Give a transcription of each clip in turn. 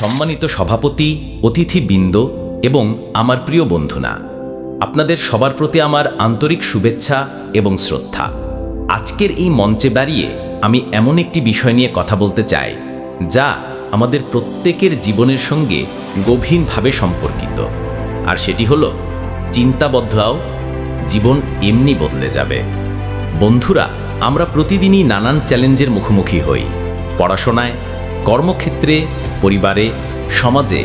সম্মানিত সভাপতি, অতিথিবৃন্দ এবং আমার প্রিয় বন্ধুনা আপনাদের সবার প্রতি আমার আন্তরিক শুভেচ্ছা এবং শ্রদ্ধা। আজকের এই মঞ্চে দাঁড়িয়ে আমি এমন একটি বিষয় নিয়ে কথা বলতে চাই, যা আমাদের প্রত্যেকের জীবনের সঙ্গে গভীরভাবে সম্পর্কিত। আর সেটি হলো চিন্তাবদ্ধও জীবন এমনি বদলে যাবে। বন্ধুরা, আমরা প্রতিদিনই নানান চ্যালেঞ্জের মুখোমুখি হই। পড়াশোনায়, কর্মক্ষেত্রে পরিবারে, সমাজে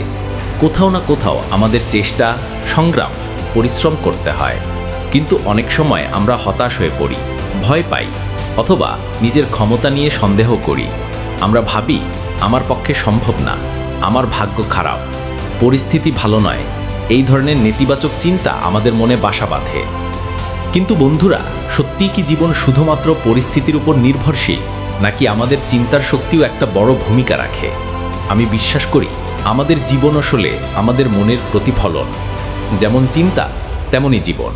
কোথাও না কোথাও আমাদের চেষ্টা, সংগ্রাম, পরিশ্রম করতে হয়। কিন্তু অনেক সময় আমরা হতাশ হয়ে পড়ি, ভয় পাই অথবা নিজের ক্ষমতা নিয়ে সন্দেহ করি। আমরা ভাবি, আমার পক্ষে সম্ভব না, আমার ভাগ্য খারাপ, পরিস্থিতি ভালো নয়, এই ধরনের নেতিবাচক চিন্তা আমাদের মনে বাসা বাঁধে। কিন্তু বন্ধুরা, সত্যিই কি জীবন শুধুমাত্র পরিস্থিতির উপর নির্ভরশীল, নাকি আমাদের চিন্তার শক্তিও একটা বড় ভূমিকা রাখে? আমি বিশ্বাস করি আমাদের জীবন আসলে আমাদের মনের প্রতিফলন। যেমন চিন্তা, তেমনই জীবন।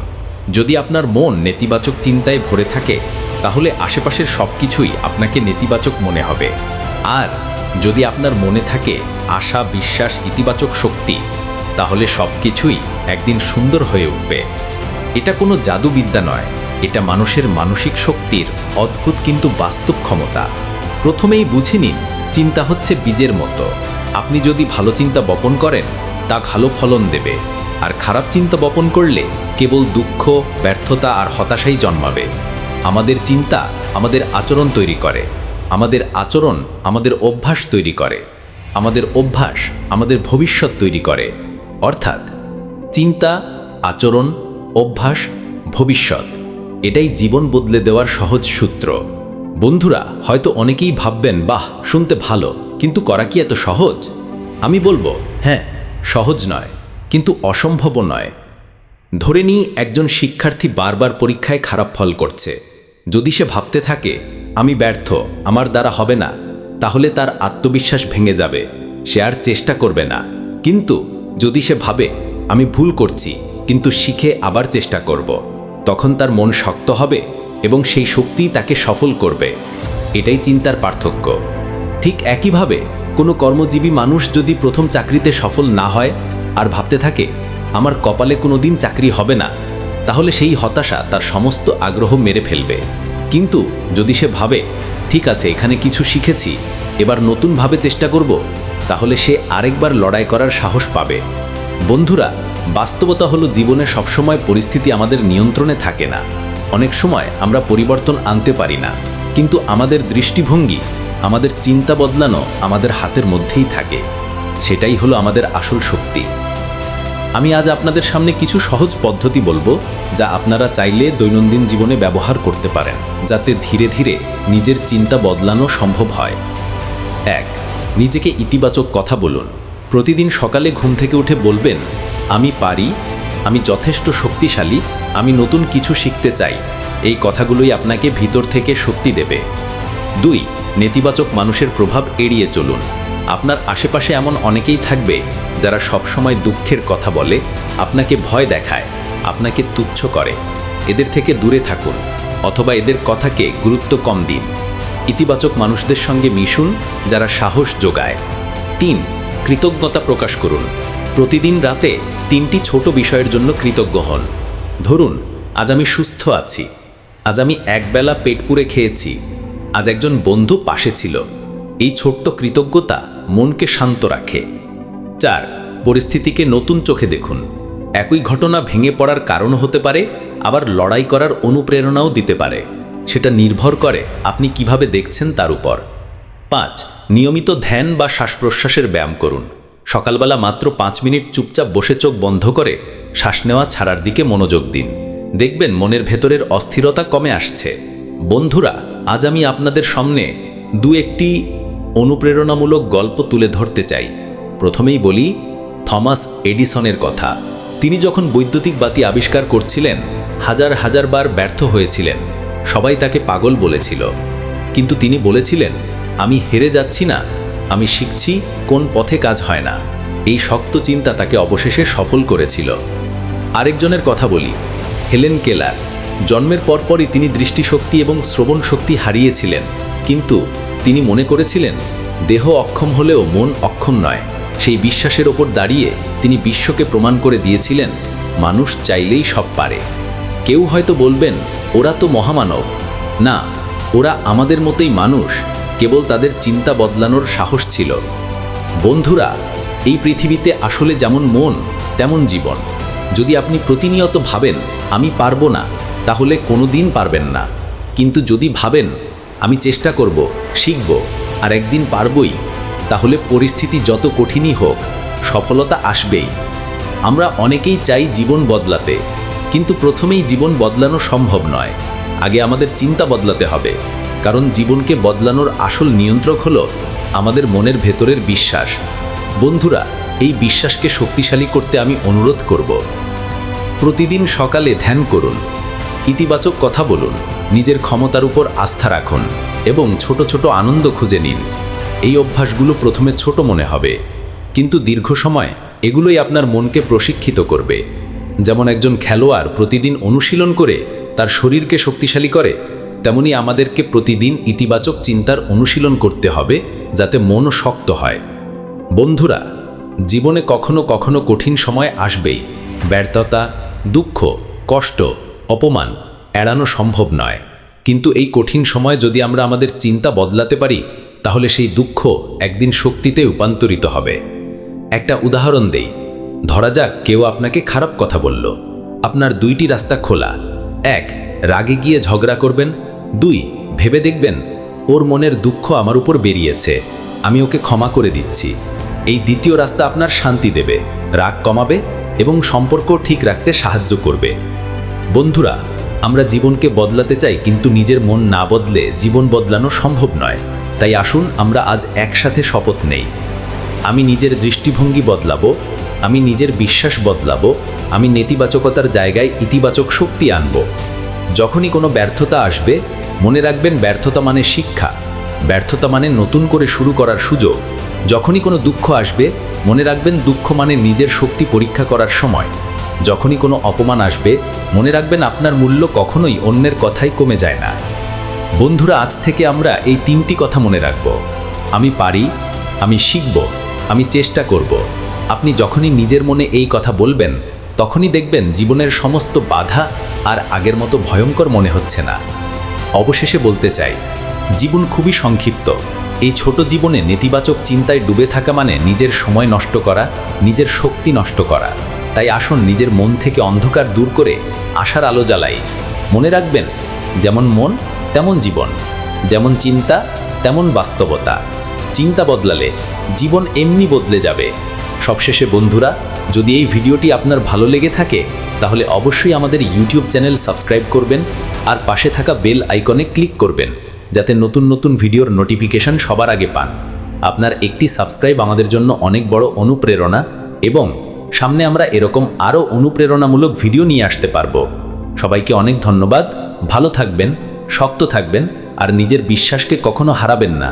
যদি আপনার মন নেতিবাচক চিন্তায় ভরে থাকে, তাহলে আশেপাশের সব কিছুই আপনাকে নেতিবাচক মনে হবে। আর যদি আপনার মনে থাকে আশা, বিশ্বাস, ইতিবাচক শক্তি, তাহলে সব কিছুই একদিন সুন্দর হয়ে উঠবে। এটা কোনো জাদুবিদ্যা নয়। এটা মানুষের মানসিক শক্তির অদ্ভুত কিন্তু বাস্তব ক্ষমতা। প্রথমেই বুঝে নিন চিন্তা হচ্ছে বীজের মতো। আপনি যদি ভালো চিন্তা বপন করেন, তা ভালো ফলন দেবে। আর খারাপ চিন্তা বপন করলে কেবল দুঃখ, ব্যর্থতা আর হতাশাই জন্মাবে। আমাদের চিন্তা আমাদের আচরণ তৈরি করে। আমাদের আচরণ আমাদের অভ্যাস তৈরি করে। আমাদের অভ্যাস আমাদের ভবিষ্যৎ তৈরি করে। অর্থাৎ চিন্তা, আচরণ, অভ্যাস, ভবিষ্যৎ, এটাই জীবন বদলে দেওয়ার সহজ সূত্র। বন্ধুরা, হয়তো অনেকেই ভাববেন, বাহ, শুনতে ভালো, কিন্তু করা কি এত সহজ? আমি বলব হ্যাঁ সহজ নয়, কিন্তু অসম্ভবও নয়। ধরে নিই, একজন শিক্ষার্থী বারবার পরীক্ষায় খারাপ ফল করছে। যদি সে ভাবতে থাকে, আমি ব্যর্থ, আমার দ্বারা হবে না, তাহলে তার আত্মবিশ্বাস ভেঙে যাবে, সে আর চেষ্টা করবে না। কিন্তু যদি সে ভাবে, আমি ভুল করছি, কিন্তু শিখে আবার চেষ্টা করব, তখন তার মন শক্ত হবে এবং সেই শক্তি তাকে সফল করবে। এটাই চিন্তার পার্থক্য। ঠিক একইভাবে, কোনো কর্মজীবী মানুষ যদি প্রথম চাকরিতে সফল না হয় আর ভাবতে থাকে, আমার কপালে কোনো দিন চাকরি হবে না, তাহলে সেই হতাশা তার সমস্ত আগ্রহ মেরে ফেলবে। কিন্তু যদি সে ভাবে, ঠিক আছে, এখানে কিছু শিখেছি, এবার নতুনভাবে চেষ্টা করব, তাহলে সে আরেকবার লড়াই করার সাহস পাবে। বন্ধুরা, বাস্তবতা হলো জীবনে সবসময় পরিস্থিতি আমাদের নিয়ন্ত্রণে থাকে না। অনেক সময় আমরা পরিবর্তন আনতে পারি না। কিন্তু আমাদের দৃষ্টিভঙ্গি, আমাদের চিন্তা বদলানো আমাদের হাতের মধ্যেই থাকে। সেটাই হলো আমাদের আসল শক্তি। আমি আজ আপনাদের সামনে কিছু সহজ পদ্ধতি বলব, যা আপনারা চাইলে দৈনন্দিন জীবনে ব্যবহার করতে পারেন, যাতে ধীরে ধীরে নিজের চিন্তা বদলানো সম্ভব হয়। এক, নিজেকে ইতিবাচক কথা বলুন। প্রতিদিন সকালে ঘুম থেকে উঠে বলবেন, আমি পারি, আমি যথেষ্ট শক্তিশালী আমি নতুন কিছু শিখতে চাই। এই কথাগুলোই আপনাকে ভিতর থেকে শক্তি দেবে। দুই, নেতিবাচক মানুষের প্রভাব এড়িয়ে চলুন। আপনার আশেপাশে এমন অনেকেই থাকবে যারা সবসময় দুঃখের কথা বলে, আপনাকে ভয় দেখায়, আপনাকে তুচ্ছ করে। এদের থেকে দূরে থাকুন, অথবা এদের কথাকে গুরুত্ব কম দিন। ইতিবাচক মানুষদের সঙ্গে মিশুন, যারা সাহস যোগায়। তিন, কৃতজ্ঞতা প্রকাশ করুন। প্রতিদিন রাতে তিনটি ছোট বিষয়ের জন্য কৃতজ্ঞ হন। ধরুন, আজ আমি সুস্থ আছি। আজ আমি একবেলা পেট পুরে খেয়েছি। আজ একজন বন্ধু পাশে ছিল। এই ছোট্ট কৃতজ্ঞতা মনকে শান্ত রাখে। চার, পরিস্থিতিকে নতুন চোখে দেখুন। একই ঘটনা ভেঙে পড়ার কারণ হতে পারে, আবার লড়াই করার অনুপ্রেরণাও দিতে পারে। সেটা নির্ভর করে আপনি কীভাবে দেখছেন তার উপর। পাঁচ, নিয়মিত ধ্যান বা শ্বাস প্রশ্বাসের ব্যায়াম করুন। সকালবেলা মাত্র পাঁচ মিনিট চুপচাপ বসে চোখ বন্ধ করে শ্বাস নেওয়া ছাড়ার দিকে মনোযোগ দিন। দেখবেন মনের ভেতরের অস্থিরতা কমে আসছে। বন্ধুরা, আজ আমি আপনাদের সামনে দু একটি অনুপ্রেরণামূলক গল্প তুলে ধরতে চাই। প্রথমেই বলি, থমাস এডিসনের কথা। তিনি যখন বৈদ্যুতিক বাতি আবিষ্কার করছিলেন, হাজার হাজার বার ব্যর্থ হয়েছিলেন। সবাই তাকে পাগল বলেছিল। কিন্তু তিনি বলেছিলেন, আমি হেরে যাচ্ছি না, আমি শিখছি কোন পথে কাজ হয় না। এই শক্ত চিন্তা তাকে অবশেষে সফল করেছিল। আরেকজনের কথা বলি। Helen Keller. জন্মের পরপরই তিনি দৃষ্টিশক্তি এবং শ্রবণ শক্তি হারিয়েছিলেন। কিন্তু তিনি মনে করেছিলেন, দেহ অক্ষম হলেও মন অক্ষম নয়। সেই বিশ্বাসের ওপর দাঁড়িয়ে তিনি বিশ্বকে প্রমাণ করে দিয়েছিলেন, মানুষ চাইলেই সব পারে। কেউ হয়তো বলবেন, ওরা তো মহামানব। না, ওরা আমাদের মতোই মানুষ, কেবল তাদের চিন্তা বদলানোর সাহস ছিল। বন্ধুরা, এই পৃথিবীতে আসলে যেমন মন, তেমন জীবন। যদি আপনি প্রতিনিয়ত ভাবেন, আমি পারব না, তাহলে কোনো দিন পারবেন না। কিন্তু যদি ভাবেন, আমি চেষ্টা করব, শিখব আর একদিন পারবই, তাহলে পরিস্থিতি যত কঠিনই হোক, সফলতা আসবেই। আমরা অনেকেই চাই জীবন বদলাতে, কিন্তু প্রথমেই জীবন বদলানো সম্ভব নয়। আগে আমাদের চিন্তা বদলাতে হবে, কারণ জীবনকে বদলানোর আসল নিয়ন্ত্রক হলো আমাদের মনের ভেতরের বিশ্বাস। বন্ধুরা, এই বিশ্বাসকে শক্তিশালী করতে আমি অনুরোধ করব। প্রতিদিন সকালে ধ্যান করুন, ইতিবাচক কথা বলুন, নিজের ক্ষমতার উপর আস্থা রাখুন এবং ছোট ছোট আনন্দ খুঁজে নিন। এই অভ্যাসগুলো প্রথমে ছোট মনে হবে, কিন্তু দীর্ঘ সময় এগুলোই আপনার মনকে প্রশিক্ষিত করবে। যেমন একজন খেলোয়াড় প্রতিদিন অনুশীলন করে তার শরীরকে শক্তিশালী করে, তেমনি আমাদেরকে প্রতিদিন ইতিবাচক চিন্তার অনুশীলন করতে হবে যাতে মনও শক্ত হয়। বন্ধুরা, জীবনে কখনো কখনো কঠিন সময় আসবেই, ব্যর্থতা দুঃখ, কষ্ট, অপমান এড়ানো সম্ভব নয়। কিন্তু এই কঠিন সময় যদি আমরা আমাদের চিন্তা বদলাতে পারি, তাহলে সেই দুঃখ একদিন শক্তিতে রূপান্তরিত হবে। একটা উদাহরণ দেই। ধরা যাক কেউ আপনাকে খারাপ কথা বলল। আপনার দুইটি রাস্তা খোলা। এক, রাগে গিয়ে ঝগড়া করবেন। দুই, ভেবে দেখবেন, ওর মনের দুঃখ আমার উপর বেরিয়েছে। আমি ওকে ক্ষমা করে দিচ্ছি। এই দ্বিতীয় রাস্তা আপনার শান্তি দেবে। রাগ কমাবে এবং সম্পর্ক ঠিক রাখতে সাহায্য করবে। বন্ধুরা, আমরা জীবনকে বদলাতে চাই, কিন্তু নিজের মন না বদলে জীবন বদলানো সম্ভব নয়। তাই আসুন, আমরা আজ একসাথে শপথ নেই। আমি নিজের দৃষ্টিভঙ্গি বদলাবো, আমি নিজের বিশ্বাস বদলাবো, আমি নেতিবাচকতার জায়গায় ইতিবাচক শক্তি আনব। যখনই কোনো ব্যর্থতা আসবে, মনে রাখবেন ব্যর্থতা মানে শিক্ষা। ব্যর্থতা মানে নতুন করে শুরু করার সুযোগ। যখনই কোনো দুঃখ আসবে মনে রাখবেন দুঃখ মানে নিজের শক্তি পরীক্ষা করার সময়। যখনই কোনো অপমান আসবে, মনে রাখবেন আপনার মূল্য কখনোই অন্যের কথাই কমে যায় না। বন্ধুরা, আজ থেকে আমরা এই তিনটি কথা মনে রাখব। আমি পারি, আমি শিখব, আমি চেষ্টা করব। আপনি যখনই নিজের মনে এই কথা বলবেন, তখনই দেখবেন জীবনের সমস্ত বাধা আর আগের মতো ভয়ঙ্কর মনে হচ্ছে না। অবশেষে বলতে চাই, জীবন খুবই সংক্ষিপ্ত। এই ছোট জীবনে নেতিবাচক চিন্তায় ডুবে থাকা মানে নিজের সময় নষ্ট করা, নিজের শক্তি নষ্ট করা। তাই আসুন নিজের মন থেকে অন্ধকার দূর করে আশার আলো জ্বালাই। মনে রাখবেন, যেমন মন, তেমন জীবন। যেমন চিন্তা, তেমন বাস্তবতা। চিন্তা বদলালে জীবন এমনি বদলে যাবে। সবশেষে বন্ধুরা, যদি এই ভিডিওটি আপনার ভালো লেগে থাকে, তাহলে অবশ্যই আমাদের ইউটিউব চ্যানেল সাবস্ক্রাইব করবেন আর পাশে থাকা বেল আইকনে ক্লিক করবেন। যাতে নতুন নতুন ভিডিওর নোটিফিকেশন সবার আগে পান। আপনার একটি সাবস্ক্রাইব আমাদের জন্য অনেক বড় অনুপ্রেরণা এবং সামনে আমরা এরকম আরও অনুপ্রেরণামূলক ভিডিও নিয়ে আসতে পারব। সবাইকে অনেক ধন্যবাদ, ভালো থাকবেন, শক্ত থাকবেন আর নিজের বিশ্বাসকে কখনো হারাবেন না।